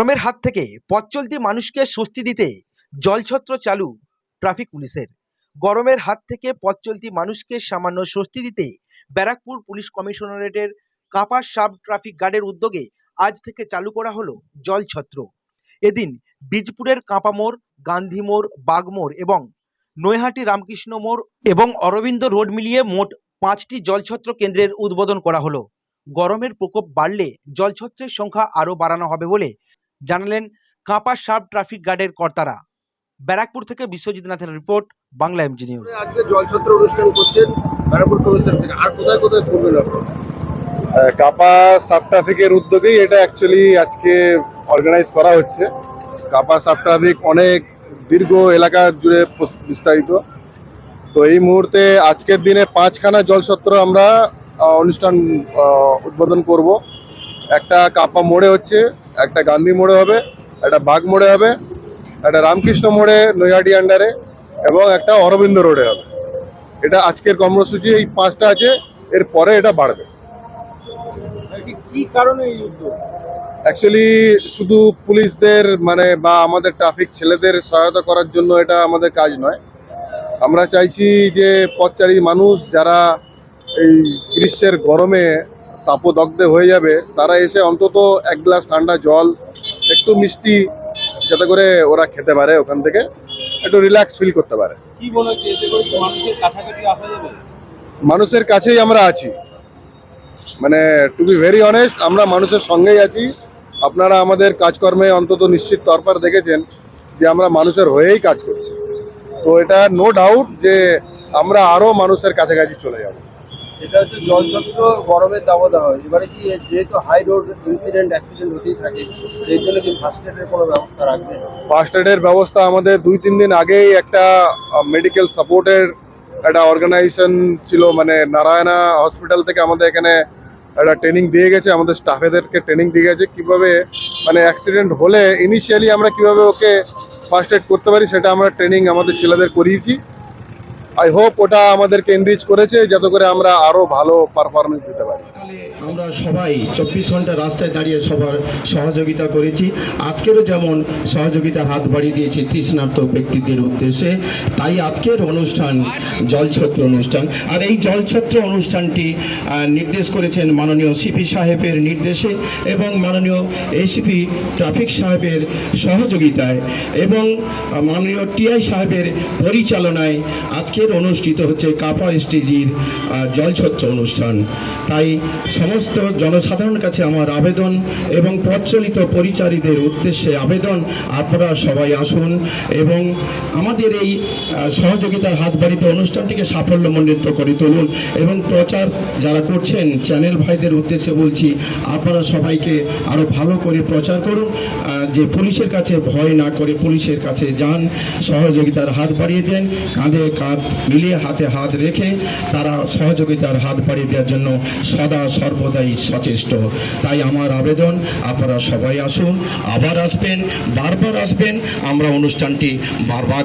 গরমের হাত থেকে পথ মানুষকে স্বস্তি দিতে জলছত্র চালু ট্রাফিক পুলিশের। গরমের হাত থেকে পথ মানুষকে সামান্য স্বস্তি দিতে ব্যারাকপুর পুলিশ কমিশনারেটের কাপা সাব ট্রাফিক গার্ডের উদ্যোগে আজ থেকে চালু করা হলো জলছত্র। এদিন বীজপুরের কাঁপা মোড়, গান্ধী মোড় বাগমোড় এবং নৈহাটি রামকৃষ্ণ মোড় এবং অরবিন্দ রোড মিলিয়ে মোট পাঁচটি জলছত্র কেন্দ্রের উদ্বোধন করা হলো। গরমের প্রকোপ বাড়লে জলছত্রের সংখ্যা আরও বাড়ানো হবে বলে জানালেন কাঁপা সাব ট্রাফিক গার্ডের কর্তারা। ব্যারাকপুর থেকে বিশ্বজিৎ নাথের রিপোর্ট বাংলা এমজি নিউজ আজকে জলছত্র অনুষ্ঠান করছেন ব্যারাকপুর কমিশন থেকে। আর কোথায় কোথায় করবেন আপনারা কাপা সাব ট্রাফিকের উদ্যোগেই এটা অ্যাকচুয়ালি আজকে অর্গানাইজ করা হচ্ছে। কাপা সাব ট্রাফিক অনেক দীর্ঘ এলাকা জুড়ে বিস্তারিত। তো এই মুহূর্তে আজকের দিনে পাঁচখানা জলসত্র আমরা অনুষ্ঠান উদ্বোধন করব। একটা কাপা মোড়ে হচ্ছে একটা গান্ধী মোড়ে হবে একটা বাঘ মোড়ে হবে একটা রামকৃষ্ণ মোড়ে নৈহাটি আন্ডারে এবং একটা অরবিন্দ রোডে হবে। এটা আজকের কর্মসূচি এই পাঁচটা আছে এর পরে এটা বাড়বে। অ্যাকচুয়ালি শুধু পুলিশদের মানে বা আমাদের ট্রাফিক ছেলেদের সহায়তা করার জন্য এটা আমাদের কাজ নয়। আমরা চাইছি যে পথচারী মানুষ যারা এই গ্রীষ্মের গরমে তাপদগ্ধে হয়ে যাবে তারা এসে অন্তত এক গ্লাস ঠান্ডা জল একটু মিষ্টি যাতে করে ওরা খেতে পারে ওখান থেকে একটু রিল্যাক্স ফিল করতে পারে। মনে মানুষের কাছেই আমরা আছি। মানে টু বি ভেরি অনেস্ট আমরা মানুষের সঙ্গেই আছি। আপনারা আমাদের কাজকর্মে অন্তত নিশ্চিত তরফার দেখেছেন যে আমরা মানুষের হয়েই কাজ করছি। তো এটা নো ডাউট যে আমরা আরও মানুষের কাছাকাছি চলে যাব। এটা হচ্ছে জলছত্র গরমের দাবদাহ। এবারে কি যেহেতু হাই রোড ইনসিডেন্ট অ্যাক্সিডেন্ট হতেই থাকে সেই জন্য কি ফার্স্ট এডের কোনো ব্যবস্থা রাখবে? ফার্স্ট এডের ব্যবস্থা আমাদের দুই, তিন দিন আগেই একটা মেডিকেল সাপোর্টের একটা অর্গানাইজেশন ছিল মানে নারায়ণা হসপিটাল থেকে আমাদের এখানে একটা ট্রেনিং দিয়ে গেছে, আমাদের স্টাফেদেরকে ট্রেনিং দিয়ে গেছে, কীভাবে মানে অ্যাক্সিডেন্ট হলে ইনিশিয়ালি আমরা কীভাবে ওকে ফার্স্ট এড করতে পারি, সেটা আমরা ট্রেনিং আমাদের ছেলেদের করিয়েছি। আই হোপ ওটা আমাদেরকে এনরিচ করেছে যাতে করে আমরা আরও ভালো পারফরমেন্স দিতে পারি। আমরা সবাই চব্বিশ ঘণ্টা রাস্তায় দাঁড়িয়ে সবার সহযোগিতা করেছি। আজকেরও যেমন সহযোগিতার হাত বাড়িয়ে দিয়েছি তৃষ্ণার্ত ব্যক্তিদের উদ্দেশ্যে, তাই আজকের অনুষ্ঠান জলছত্র অনুষ্ঠান। আর এই জলছত্র অনুষ্ঠানটি নির্দেশ করেছেন মাননীয় সিপি সাহেবের নির্দেশে এবং মাননীয় এসিপি ট্রাফিক সাহেবের সহযোগিতায় এবং মাননীয় টিআই সাহেবের পরিচালনায় আজকের অনুষ্ঠিত হচ্ছে কাপা এসটিজির জলছত্র অনুষ্ঠান। তাই সমস্ত জনসাধারণের কাছে আমার আবেদন এবং প্রচলিত পরিচারীদের উদ্দেশ্যে আবেদন। আপনারা সবাই আসুন এবং আমাদের এই সহযোগিতার হাত বাড়িতে অনুষ্ঠানটিকে সাফল্যমণ্ডিত করে তুলুন এবং প্রচার যারা করছেন, চ্যানেল ভাইদের উদ্দেশ্যে বলছি, আপনারা সবাইকে আরও ভালো করে প্রচার করুন। যে পুলিশের কাছে ভয় না করে পুলিশের কাছে যান, সহযোগিতার হাত বাড়িয়ে দেন, কাঁধে কাঁধ মিলিয়ে হাতে হাত রেখে তারা সহযোগিতার হাত বাড়িয়ে দেওয়ার জন্য সদা সর্বদাই সচেষ্ট। তাই আমার আবেদন, আপনারা সবাই আসুন, আবার আসবেন, বারবার আসবেন, আমরা অনুষ্ঠানটি বারবার